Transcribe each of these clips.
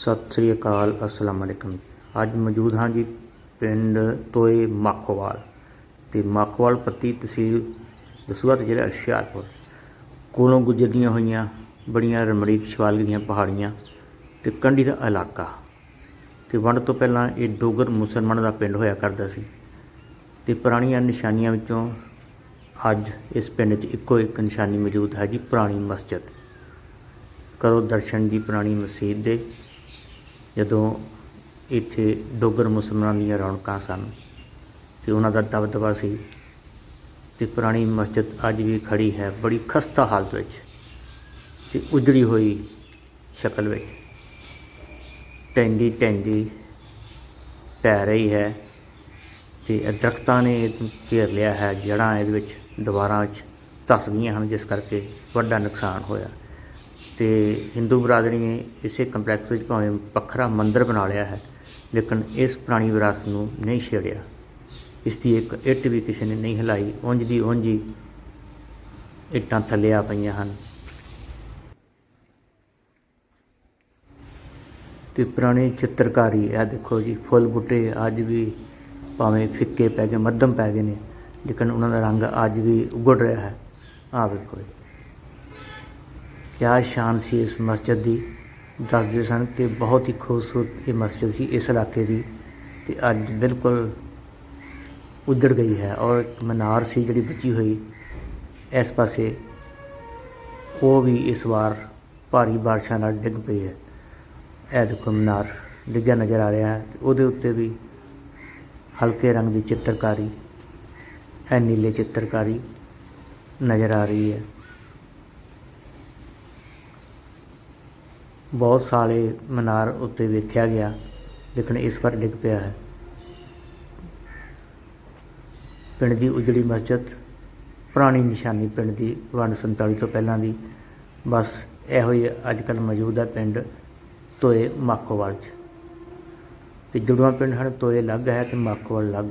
ਸਤਿ ਸ੍ਰੀ ਅਕਾਲ, ਅਸਲਾਮ ਅਲੈਕਮ। ਅੱਜ ਮੌਜੂਦ ਹਾਂ ਜੀ ਪਿੰਡ ਤੋਏ ਮਾਖੋਵਾਲ ਤੇ ਮਾਖੋਵਾਲ ਪੱਤੀ ਤਹਿਸੀਲ ਦਸੂਹਾ ਤੇ ਜ਼ਿਲ੍ਹਾ ਹੁਸ਼ਿਆਰਪੁਰ। ਕੋਲੋਂ ਗੁਜ਼ਰਦੀਆਂ ਹੋਈਆਂ ਬੜੀਆਂ ਰਮਣੀਕ ਸ਼ਿਵਾਲਿਕ ਦੀਆਂ ਪਹਾੜੀਆਂ ਤੇ ਕੰਢੀ ਦਾ ਇਲਾਕਾ। ਤੇ ਵੰਡ ਤੋਂ ਪਹਿਲਾਂ ਇਹ ਡੋਗਰ ਮੁਸਲਮਾਨਾਂ ਦਾ ਪਿੰਡ ਹੋਇਆ ਕਰਦਾ ਸੀ। ਤੇ ਪੁਰਾਣੀਆਂ ਨਿਸ਼ਾਨੀਆਂ ਵਿੱਚੋਂ ਅੱਜ ਇਸ ਪਿੰਡ 'ਚ ਇੱਕੋ ਇੱਕ ਨਿਸ਼ਾਨੀ ਮੌਜੂਦ ਹੈ ਜੀ ਪੁਰਾਣੀ ਮਸਜਿਦ। ਕਰੋ ਦਰਸ਼ਨ ਜੀ ਪੁਰਾਣੀ ਮਸਜਿਦ ਦੇ। ਜਦੋਂ ਇੱਥੇ ਡੋਗਰ ਮੁਸਲਮਾਨਾਂ ਦੀਆਂ ਰੌਣਕਾਂ ਸਨ, ਤੇ ਉਹਨਾਂ ਦਾ ਦਬਦਬਾ ਸੀ, ਤੇ ਪੁਰਾਣੀ ਮਸਜਿਦ ਅੱਜ ਵੀ ਖੜੀ ਹੈ ਬੜੀ ਖਸਤਾ ਹਾਲਤ ਵਿੱਚ, ਤੇ ਉਜੜੀ ਹੋਈ ਸ਼ਕਲ ਵਿੱਚ। ਟੈਂਦੀ ਟੈਂਦੀ ਪੈ ਰਹੀ ਹੈ, ਤੇ ਇਹ ਦਰਖਤਾਂ ਨੇ ਇਹਨੂੰ ਘੇਰ ਲਿਆ ਹੈ ਜੜ੍ਹਾਂ ਇਹਦੇ ਵਿੱਚ ਦੀਵਾਰਾਂ ਵਿੱਚ ਧੱਸ ਗਈਆਂ ਹਨ, ਜਿਸ ਕਰਕੇ ਵੱਡਾ ਨੁਕਸਾਨ ਹੋਇਆ। ਤੇ ਹਿੰਦੂ ਬਰਾਦਰੀ ਨੇ ਇਸੇ ਕੰਪਲੈਕਸ ਵਿੱਚ ਭਾਵੇਂ ਵੱਖਰਾ ਮੰਦਿਰ ਬਣਾ ਲਿਆ ਹੈ, ਲੇਕਿਨ ਇਸ ਪੁਰਾਣੀ ਵਿਰਾਸਤ ਨੂੰ ਨਹੀਂ ਛੇੜਿਆ। ਇਸ ਦੀ ਇੱਕ ਇੱਟ ਵੀ ਕਿਸੇ ਨੇ ਨਹੀਂ ਹਿਲਾਈ, ਉਂਝ ਦੀ ਉਂਝ ਹੀ ਇੱਟਾਂ ਥੱਲੇ ਆ ਪਈਆਂ ਹਨ। ਤੇ ਪੁਰਾਣੀ ਚਿੱਤਰਕਾਰੀ ਇਹ ਦੇਖੋ ਜੀ, ਫੁੱਲ ਬੁੱਟੇ ਅੱਜ ਵੀ ਭਾਵੇਂ ਫਿੱਕੇ ਪੈ ਗਏ, ਮੱਧਮ ਪੈ ਗਏ ਨੇ, ਲੇਕਿਨ ਉਹਨਾਂ ਦਾ ਰੰਗ ਅੱਜ ਵੀ ਉਗੜ ਰਿਹਾ ਹੈ। ਆਹ ਵੇਖੋ ਜੀ। ਕਿਆ ਸ਼ਾਨ ਸੀ ਇਸ ਮਸਜਿਦ ਦੀ? ਦੱਸਦੇ ਸਨ ਕਿ ਬਹੁਤ ਹੀ ਖੂਬਸੂਰਤ ਇਹ ਮਸਜਿਦ ਸੀ, ਇਸ ਇਲਾਕੇ ਦੀ। ਤੇ ਅੱਜ ਬਿਲਕੁਲ ਉੱਜੜ ਗਈ ਹੈ ਔਰ ਇੱਕ ਮਨਾਰ ਸੀ ਜਿਹੜੀ ਬਚੀ ਹੋਈ ਇਸ ਪਾਸੇ। ਉਹ ਵੀ ਇਸ ਵਾਰ ਭਾਰੀ ਬਾਰਿਸ਼ਾਂ ਨਾਲ ਡਿੱਗ ਪਈ ਹੈ। ਇਹ ਦੇਖੋ ਮਨਾਰ ਡਿੱਗਿਆ ਨਜ਼ਰ ਆ ਰਿਹਾ ਹੈ ਤੇ ਉਹਦੇ ਉੱਤੇ ਵੀ ਹਲਕੇ ਰੰਗ ਦੀ ਚਿੱਤਰਕਾਰੀ, ਇਹ ਨੀਲੇ ਚਿੱਤਰਕਾਰੀ ਨਜ਼ਰ ਆ ਰਹੀ ਹੈ। ਬਹੁਤ ਸਾਲੇ ਮਨਾਰ ਉੱਤੇ ਵੇਖਿਆ ਗਿਆ, ਲੇਕਿਨ ਇਸ ਵਾਰ ਡਿੱਗ ਪਿਆ ਹੈ। ਪਿੰਡ ਦੀ ਉਜੜੀ ਮਸਜਿਦ, ਪੁਰਾਣੀ ਨਿਸ਼ਾਨੀ ਪਿੰਡ ਦੀ ਵੰਡ 47 ਤੋਂ ਪਹਿਲਾਂ ਦੀ, ਬਸ ਇਹੋ ਹੀ ਅੱਜ ਕੱਲ੍ਹ ਮੌਜੂਦ ਹੈ ਪਿੰਡ ਤੋਏ ਮਾਖੋਵਾਲ 'ਚ। ਤੇ ਜੁੜਵਾ ਪਿੰਡ ਹਨ ਤੋਏ ਅਲੱਗ ਹੈ ਤੇ ਮਾਕੋਵਾਲ ਅਲੱਗ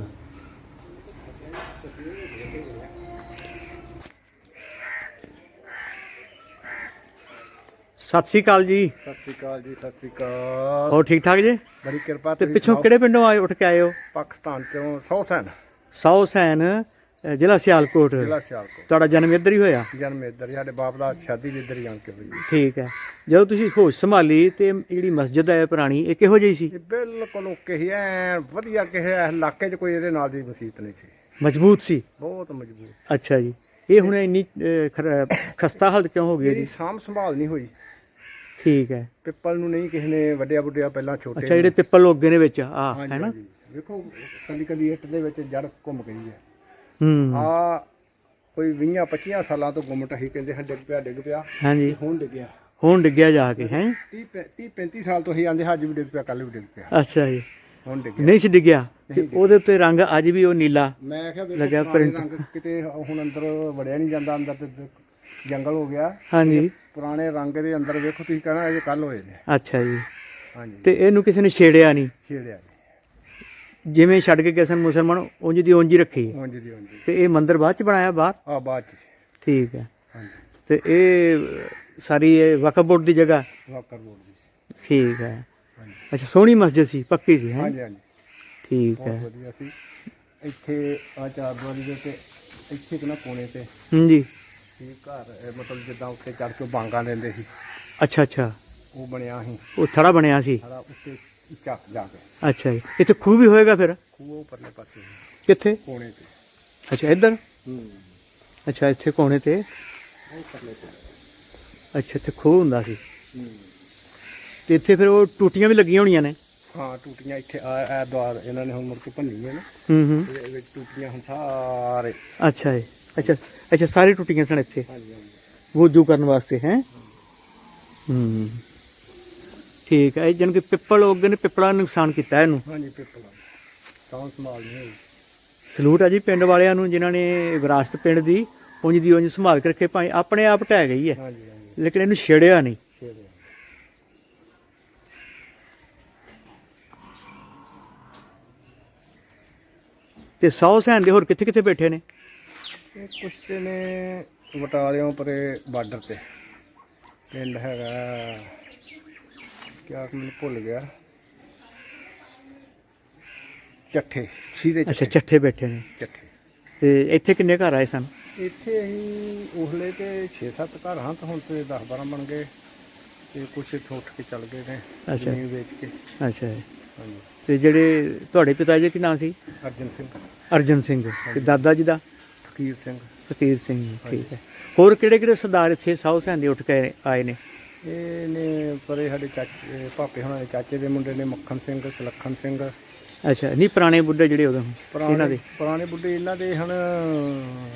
ਸਤਿ ਸ੍ਰੀ ਅਕਾਲ ਜੀ। ਸਤਿ ਸ੍ਰੀ ਅਕਾਲ ਜੀ ਸਤਿ ਸ੍ਰੀ ਅਕਾਲ। ਹੋਰ ਠੀਕ ਠਾਕ ਜੀ? ਬੜੀ ਕਿਰਪਾ ਤੇ ਪਿੱਛੋਂ। ਕਿਹੜੇ ਪਿੰਡੋਂ ਆਏ ਉੱਠ ਕੇ ਆਏ ਹੋ? ਪਾਕਿਸਤਾਨ ਤੋਂ ਸੌਸੈਨ ਸਾਊ ਸੈਨ ਅ, ਜ਼ਿਲ੍ਹਾ ਸਿਆਲਕੋਟ। ਜ਼ਿਲ੍ਹਾ ਸਿਆਲਕੋਟ। ਤੁਹਾਡਾ ਜਨਮ ਇੱਧਰ ਹੀ ਹੋਇਆ? ਜਨਮ ਇੱਧਰ ਸਾਡੇ ਬਾਪ ਦਾ ਸ਼ਾਦੀ ਵੀ ਇੱਧਰ ਹੀ ਆਣ ਕੇ ਹੋਈ ਠੀਕ ਹੈ। ਜਦੋਂ ਤੁਸੀਂ ਹੋਸ਼ ਸੰਭਾਲੀ ਤੇ ਜਿਹੜੀ ਮਸਜਿਦ ਹੈ ਪੁਰਾਣੀ ਇਹ ਕਿਹੋ ਜਿਹੀ ਸੀ? ਬਿਲਕੁਲ ਓਕੇ ਹੀ ਐ ਵਧੀਆ ਕਿਸੇ ਇਲਾਕੇ 'ਚ ਕੋਈ ਇਹਦੇ ਨਾਲ ਦੀ ਮਸੀਤ ਨਹੀਂ ਸੀ। ਮਜ਼ਬੂਤ ਸੀ? ਬਹੁਤ ਮਜ਼ਬੂਤ ਅੱਛਾ ਜੀ। ਇਹ ਹੁਣ ਇੰਨੀ ਖਸਤਾ ਹਾਲਤ ਕਿਉਂ ਹੋ ਗਈ ਜੀ? ਸਾਂਭ ਸੰਭਾਲ ਨਹੀਂ ਹੋਈ। ਠੀਕ ਹੈ। ਪਿੱਪਲ ਨੂੰ ਨਹੀਂ ਕਿਸੇ ਨੇ ਵੱਡਿਆ ਵੱਡਿਆ ਪਹਿਲਾਂ ਛੋਟੇ ਅੱਛਾ ਜਿਹੜੇ ਪਿੱਪਲ ਉੱਗੇ ਨੇ ਵਿੱਚ ਆ ਹਾਂਜੀ, ਹੈ ਨਾ? ਹਾਂਜੀ। ਵੇਖੋ ਕੱਲੀ ਕੱਲੀ ਇੱਟ ਦੇ ਵਿੱਚ ਜੜ ਘੁੰਮ ਗਈ ਹੈ। ਹੂੰ। ਆ ਕੋਈ 20 25 ਸਾਲਾਂ ਤੋਂ ਗੁੰਮਟ ਹੀ ਕਹਿੰਦੇ ਹਾਂ ਡਿੱਗ ਪਿਆ ਡਿੱਗ ਪਿਆ। ਹਾਂਜੀ। ਹੁਣ ਡਿੱਗਿਆ। ਹੁਣ ਡਿੱਗਿਆ ਜਾ ਕੇ ਹੈ? 30 30 35 ਸਾਲ ਤੋਂ ਹੀ ਆਂਦੇ ਅੱਜ ਵੀ ਡਿੱਗ ਪਿਆ ਕੱਲ ਵੀ ਡਿੱਗ ਪਿਆ। ਅੱਛਾ ਜੀ। ਹੁਣ ਡਿੱਗਿਆ। ਨਹੀਂ ਸੀ ਡਿੱਗਿਆ। ਤੇ ਉਹਦੇ ਉੱਤੇ ਰੰਗ ਅੱਜ ਵੀ ਉਹ ਨੀਲਾ ਮੈਂ ਕਿਹਾ ਲੱਗਿਆ। ਰੰਗ ਕਿਤੇ ਹੁਣ ਅੰਦਰ ਵੜਿਆ ਨਹੀਂ ਜਾਂਦਾ ਅੰਦਰ ਤੇ ਜੰਗਲ ਹੋ ਗਿਆ। ਹਾਂਜੀ। ਪੁਰਾਣੇ ਰੰਗ ਦੇ ਅੰਦਰ ਵੇਖੋ ਤੁਸੀਂ ਕਹਣਾ ਇਹ ਕੱਲ ਹੋਏ ਨੇ। ਅੱਛਾ ਜੀ। ਹਾਂਜੀ। ਤੇ ਇਹਨੂੰ ਕਿਸੇ ਨੇ ਛੇੜਿਆ ਨਹੀਂ? ਛੇੜਿਆ ਜਿਵੇਂ ਛੱਡ ਕੇ ਕਿਸੇ ਨੇ ਮੁਸਲਮਾਨ ਉਂਝ ਦੀ ਉਂਝ ਹੀ ਰੱਖੀ। ਉਂਝ ਦੀ ਉਂਝ ਤੇ ਇਹ ਮੰਦਿਰ ਬਾਅਦ ਚ ਬਣਾਇਆ ਬਾਹਰ? ਆ ਬਾਅਦ ਚ। ਠੀਕ ਹੈ। ਹਾਂਜੀ। ਤੇ ਇਹ ਸਾਰੀ ਇਹ ਵਕਫ ਬੋਰਡ ਦੀ ਜਗ੍ਹਾ? ਵਾਕਰ ਬੋਰਡ ਦੀ। ਠੀਕ ਹੈ। ਹਾਂਜੀ। ਅੱਛਾ ਸੋਹਣੀ ਮਸਜਿਦ ਸੀ ਪੱਕੀ ਸੀ ਹੈ? ਹਾਂਜੀ ਹਾਂਜੀ। ਠੀਕ ਬਹੁਤ ਹੈ ਵਧੀਆ ਸੀ। ਇੱਥੇ ਆ ਚਾਰ ਦੁਆਰੀ ਦੇ ਤੇ ਇੱਥੇ ਕਿ ਨਾ ਕੋਨੇ ਤੇ। ਹਾਂਜੀ। ਘਰ ਇਹ ਮਤਲਬ ਜਿੱਦਾਂ ਉੱਤੇ ਚੜ ਕੇ ਬਾਂਗਾ ਲੈਂਦੇ ਸੀ। ਅੱਛਾ ਅੱਛਾ। ਉਹ ਬਣਿਆ ਸੀ। ਉਹ ਥੜਾ ਬਣਿਆ ਸੀ? ਸਾਰਾ ਉੱਤੇ ਚੱਕ ਜਾ ਕੇ। ਅੱਛਾ ਜੀ। ਇੱਥੇ ਖੂਹ ਵੀ ਹੋਏਗਾ ਫਿਰ? ਖੂਹ ਪਰਲੇ ਪਾਸੇ ਕਿੱਥੇ? ਕੋਨੇ ਤੇ। ਅੱਛਾ ਇੱਧਰ? ਹੂੰ। ਅੱਛਾ ਇੱਥੇ ਕੋਣੇ ਤੇ? ਉਹ ਪਰਲੇ ਤੇ ਅੱਛਾ ਇੱਥੇ ਖੂਹ ਹੁੰਦਾ ਸੀ। ਹੂੰ। ਤੇ ਇੱਥੇ ਫਿਰ ਉਹ ਟੂਟੀਆਂ ਵੀ ਲੱਗੀਆਂ ਹੋਣੀਆਂ ਨੇ? ਹਾਂ ਟੂਟੀਆਂ ਇੱਥੇ ਆ ਇਹ ਦੁਆਰ ਇਹਨਾਂ ਨੇ ਹੁਣ ਮੁੜ ਕੇ ਭੰਨੀਆਂ ਨੇ। ਹੂੰ ਹੂੰ। ਇਹਦੇ ਵਿੱਚ ਟੂਟੀਆਂ ਹੁਣ ਸਾਰੇ। ਅੱਛਾ ਜੀ। ਅੱਛਾ ਅੱਛਾ ਸਾਰੀ ਟੂਟੀਆਂ ਸਨ ਇੱਥੇ। ਹਾਂਜੀ ਹਾਂਜੀ। ਵੂਜੂ ਕਰਨ ਵਾਸਤੇ ਹੈ? ਹੂੰ। ਠੀਕ ਹੈ ਜਨ ਕਿ ਪਿੱਪਲ ਉੱਗੇ ਨੇ ਪਿੱਪਲਾਂ ਨੇ ਨੁਕਸਾਨ ਕੀਤਾ ਇਹਨੂੰ। ਹਾਂਜੀ ਪਿੱਪਲਾ। ਤਾਂ ਸੰਭਾਲ ਨਹੀਂ ਸਲੂਟ ਆ ਜੀ ਪਿੰਡ ਵਾਲਿਆਂ ਨੂੰ ਜਿਨ੍ਹਾਂ ਨੇ ਵਿਰਾਸਤ ਪਿੰਡ ਦੀ ਉਂਝ ਦੀ ਉਂਝ ਸੰਭਾਲ ਕੇ ਰੱਖੇ ਭਾਵੇਂ ਆਪਣੇ ਆਪ ਢਹਿ ਗਈ ਹੈ। ਹਾਂਜੀ ਹਾਂਜੀ। ਲੇਕਿਨ ਇਹਨੂੰ ਛੇੜਿਆ ਨਹੀਂ। ਤੇ ਸੌ ਸੈਨ ਦੇ ਹੋਰ ਕਿੱਥੇ ਕਿੱਥੇ ਬੈਠੇ ਨੇ? ਇਹ ਕੁਛ ਤੇ ਨੇ ਬਟਾਲਿਓਂ ਪਰੇ ਬਾਰਡਰ ਤੇ। ਪਿੰਡ ਹੈਗਾ। ਕਿਆ ਮੈਨੂੰ ਭੁੱਲ ਗਿਆ। ਚੱਠੇ ਸੀਰੇ ਅੱਛਾ ਚੱਠੇ। ਬੈਠੇ ਨੇ। ਚੱਠੇ। ਤੇ ਇੱਥੇ ਕਿੰਨੇ ਘਰ ਆਏ ਸਨ? ਇੱਥੇ ਅਸੀਂ ਉਸਲੇ ਤੇ 6-7 ਘਰ ਹਾਂ ਤਾਂ ਹੁਣ ਤੇ 10-12 ਬਣ ਗਏ। ਤੇ ਕੁਛ ਇੱਥੋਂ ਉੱਠ ਕੇ ਚੱਲ ਗਏ ਨੇ ਅੱਛਾ। ਜ਼ਮੀਨ ਵੇਚ ਕੇ। ਅੱਛਾ। ਹਾਂਜੀ। ਤੇ ਜਿਹੜੇ ਤੁਹਾਡੇ ਪਿਤਾ ਜੀ ਕੀ ਨਾਮ ਸੀ? ਅਰਜਨ ਸਿੰਘ। ਅਰਜਨ ਸਿੰਘ। ਤੇ ਦਾਦਾ ਜੀ ਦਾ? ਫਕੀਰ ਸਿੰਘ। ਫਕੀਰ ਸਿੰਘ ਠੀਕ ਹੈ। ਹੋਰ ਕਿਹੜੇ ਕਿਹੜੇ ਸਰਦਾਰ ਇੱਥੇ ਸਾਊ ਸੈਨ ਦੇ ਉੱਠ ਕੇ ਆਏ ਨੇ? ਇਹ ਨੇ ਪਰੇ ਸਾਡੇ ਚਾਚੇ ਪਾਪੇ ਹੁਣਾਂ ਦੇ ਚਾਚੇ ਦੇ ਮੁੰਡੇ ਨੇ ਮੱਖਣ ਸਿੰਘ ਸੁਲੱਖਣ ਸਿੰਘ। ਅੱਛਾ ਨਹੀਂ ਪੁਰਾਣੇ ਬੁੱਢੇ ਜਿਹੜੇ ਉਦੋਂ ਇਹਨਾਂ ਪੁਰਾਣੇ ਦੇ? ਪੁਰਾਣੇ ਬੁੱਢੇ ਇਹਨਾਂ ਦੇ ਹਨ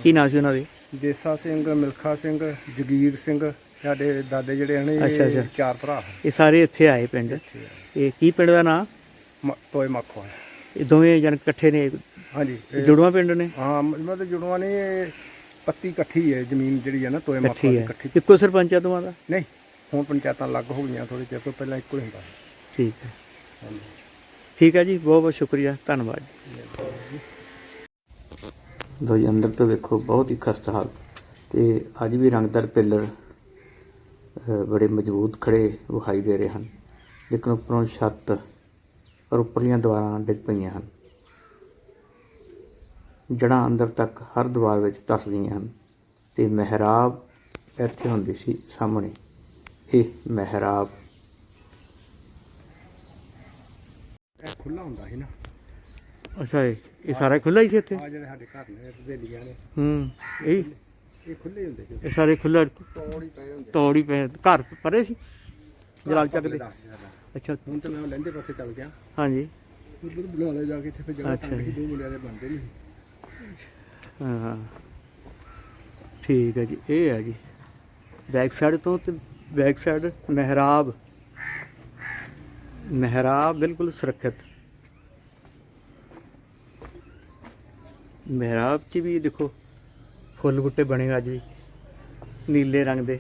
ਕੀ ਨਾਮ ਸੀ ਉਹਨਾਂ ਦੇ? ਦੇਸਾ ਸਿੰਘ ਮਿਲਖਾ ਸਿੰਘ ਜਗੀਰ ਸਿੰਘ ਸਾਡੇ ਦਾਦੇ ਜਿਹੜੇ ਹਨ ਇਹ ਅੱਛਾ, ਅੱਛਾ। ਚਾਰ ਭਰਾ। ਹਨ ਇਹ ਸਾਰੇ ਇੱਥੇ ਆਏ ਪਿੰਡ। ਇਹ ਕੀ ਪਿੰਡ ਦਾ ਨਾਮ ਮ- ਤੋਏ ਮੱਖੋ ਇਹ ਦੋਵੇਂ ਜਣ ਇਕੱਠੇ ਨੇ ਹਾਂਜੀ ਇਹ- ਜੁੜਵਾ ਪਿੰਡ ਨੇ? ਹਾਂ ਮਤਲਬ ਜੁੜਵਾ ਨੇ ਇਹ ਪੱਤੀ ਇਕੱਠੀ ਹੈ ਜ਼ਮੀਨ ਜਿਹੜੀ ਹੈ ਨਾ ਤੋਏ ਮੱਖੋ ਇਕੱਠੀ ਦੀ ਹੈ। ਇਕੱਠੀ। ਇੱਕੋ ਸਰਪੰਚ ਆ ਦੋਵਾਂ ਦਾ ਨਹੀਂ ਹੁਣ ਪੰਚਾਇਤਾਂ ਅਲੱਗ ਹੋ ਗਈਆਂ ਥੋੜੀ ਚਿਰ ਤੋਂ ਪਹਿਲਾਂ ਇੱਕੋ ਹੀ ਹੁੰਦਾ ਸੀ। ਠੀਕ ਹੈ। ਹਾਂਜੀ। ਠੀਕ ਹੈ ਜੀ ਬਹੁਤ ਬਹੁਤ ਸ਼ੁਕਰੀਆ ਧੰਨਵਾਦ ਜੀ। ਲੋ ਜੀ ਅੰਦਰ ਤੋਂ ਵੇਖੋ ਬਹੁਤ ਹੀ ਖਸਤਾ ਹਾਲਤ ਤੇ ਅੱਜ ਵੀ ਰੰਗਦਾਰ ਪਿੱਲਰ ਅ, ਬੜੇ ਮਜ਼ਬੂਤ ਖੜੇ ਵਿਖਾਈ ਦੇ ਰਹੇ ਹਨ। ਲੇਕਿਨ ਉੱਪਰੋਂ ਛੱਤ ਔਰ ਉੱਪਰਲੀਆਂ ਦੀਵਾਰਾਂ ਡਿੱਗ ਪਈਆਂ ਹਨ। ਜੜ੍ਹਾਂ ਅੰਦਰ ਤੱਕ ਹਰ ਦੀਵਾਰ ਵਿੱਚ ਧੱਸ ਗਈਆਂ ਹਨ ਤੇ ਮਹਿਰਾਬ ਇੱਥੇ ਹੁੰਦੀ ਸੀ ਸਾਹਮਣੇ। ਇਹ ਮਹਿਰਾਬ। ਇਹ ਖੁੱਲਾ ਹੁੰਦਾ ਸੀ ਨਾ। ਅੱਛਾ ਇਹ ਇਹ ਸਾਰਾ ਖੁੱਲਾ ਹੀ ਸੀ ਇੱਥੇ? ਆ ਜਿਹੜੇ ਸਾਡੇ ਘਰ ਨੇ ਹਵੇਲੀਆਂ ਨੇ। ਹੂੰ ਇਹ ਇਹ ਖੁੱਲੇ ਹੁੰਦੇ ਸੀ। ਇਹ ਸਾਰੇ ਖੁੱਲਾ ਤੋੜ ਪਏ ਹੁੰਦੇ ਤੌੜੀ ਪਏ ਘਰ ਪਰੇ ਸੀ? ਜਲਾਲ ਚੱਕ ਦੇ। ਦੱਸ ਜ਼ਿਆਦਾ। ਅੱਛਾ। ਹੁਣ ਤਾਂ ਮੈਂ ਲਹਿੰਦੇ ਪਾਸੇ ਚੱਲ ਗਿਆ। ਹਾਂਜੀ। ਉਧਰ ਬੁਲਾ ਲੈ ਜਾ ਕੇ ਇੱਥੇ ਫਿਰ ਜੀ। ਦੋ ਮੁੰਡਿਆਂ ਦੇ ਬਣਦੇ ਨਹੀਂ ਹਾਂ। ਠੀਕ ਹੈ ਜੀ, ਇਹ ਹੈ ਜੀ। ਬੈਕ ਸਾਈਡ ਤੋਂ ਤੇ ਬੈਕ ਸਾਈਡ ਮਹਿਰਾਬ। ਮਹਿਰਾਬ ਬਿਲਕੁਲ ਸੁਰੱਖਿਅਤ। ਮਹਿਰਾਬ 'ਚ ਵੀ ਦੇਖੋ, ਫੁੱਲ ਬੂਟੇ ਬਣੇ ਅੱਜ ਵੀ, ਨੀਲੇ ਰੰਗ ਦੇ।